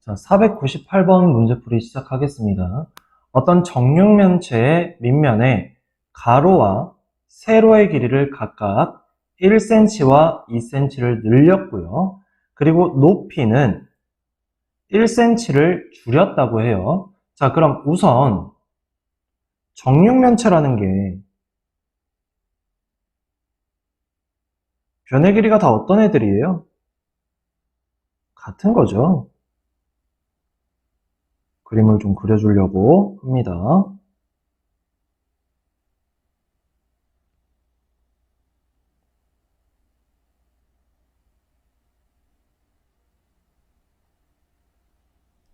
자, 498번 문제풀이 시작하겠습니다. 어떤 정육면체의 밑면에 가로와 세로의 길이를 각각 1cm와 2cm를 늘렸고요. 그리고 높이는 1cm를 줄였다고 해요. 자, 그럼 우선 정육면체라는 게 변의 길이가 다 어떤 애들이에요? 같은 거죠. 그림을 좀 그려주려고 합니다.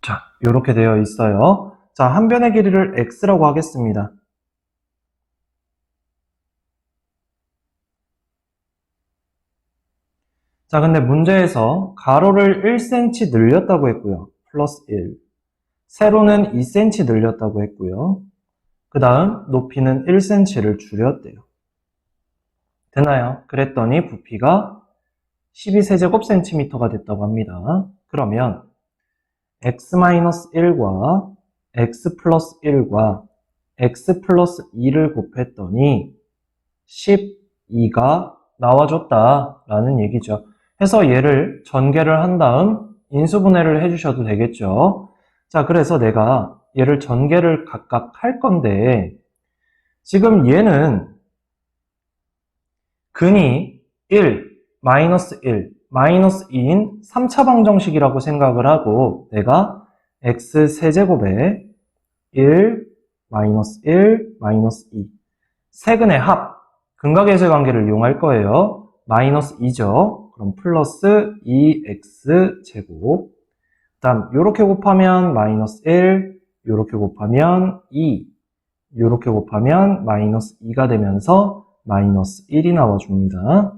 자, 이렇게 되어 있어요. 자, 한 변의 길이를 x라고 하겠습니다. 자, 근데 문제에서 가로를 1cm 늘렸다고 했고요. 플러스 1. 세로는 2cm 늘렸다고 했고요. 그 다음 높이는 1cm를 줄였대요. 되나요? 그랬더니 부피가 12세제곱센티미터가 됐다고 합니다. 그러면 x-1과 x 플러스 1과 x 플러스 2를 곱했더니 12가 나와줬다라는 얘기죠. 해서 얘를 전개를 한 다음 인수분해를 해주셔도 되겠죠. 자, 그래서 내가 얘를 전개를 각각 할 건데, 지금 얘는 근이 1, 마이너스 1, 마이너스 2인 3차 방정식이라고 생각을 하고, 내가 x 세제곱에 1, 마이너스 1, 마이너스 2. 세근의 합, 근각계수의 관계를 이용할 거예요. 마이너스 2죠. 그럼 플러스 2x 제곱. 그 다음, 요렇게 곱하면 마이너스 1, 요렇게 곱하면 2, 요렇게 곱하면 마이너스 2가 되면서 마이너스 1이 나와줍니다.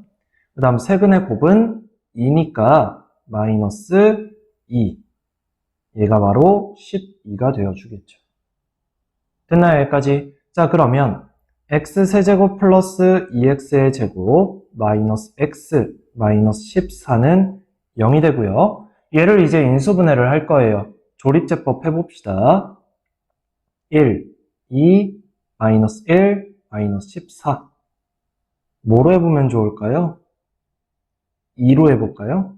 그 다음, 세근의 곱은 2니까 마이너스 2. 얘가 바로 12가 되어주겠죠. 됐나요, 여기까지? 자, 그러면 x세제곱 플러스 2x의 제곱 마이너스 x 마이너스 14는 0이 되고요. 얘를 이제 인수분해를 할 거예요. 조립제법 해봅시다. 1, 2, 마이너스 1, 마이너스 14. 뭐로 해보면 좋을까요? 2로 해볼까요?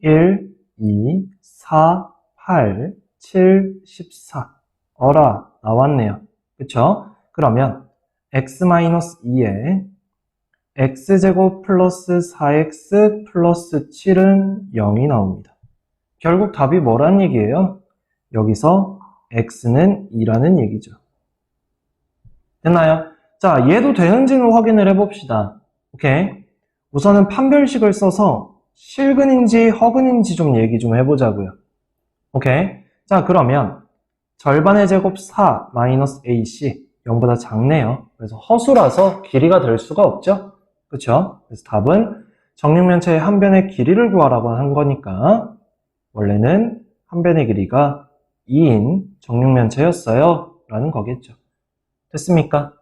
1, 2, 4, 8, 7, 14. 어라, 나왔네요. 그쵸? 그러면 x-2에 x제곱 플러스 4x 플러스 7은 0이 나옵니다. 결국 답이 뭐란 얘기예요? 여기서 x는 2라는 얘기죠. 됐나요? 자, 얘도 되는지는 확인을 해봅시다. 오케이? 우선은 판별식을 써서 실근인지 허근인지 좀 얘기 좀 해보자고요. 오케이? 자, 그러면 절반의 제곱 4 마이너스 ac 0보다 작네요. 그래서 허수라서 길이가 될 수가 없죠? 그쵸? 그래서 답은 정육면체의 한 변의 길이를 구하라고 한 거니까 원래는 한 변의 길이가 2인 정육면체였어요. 라는 거겠죠. 됐습니까?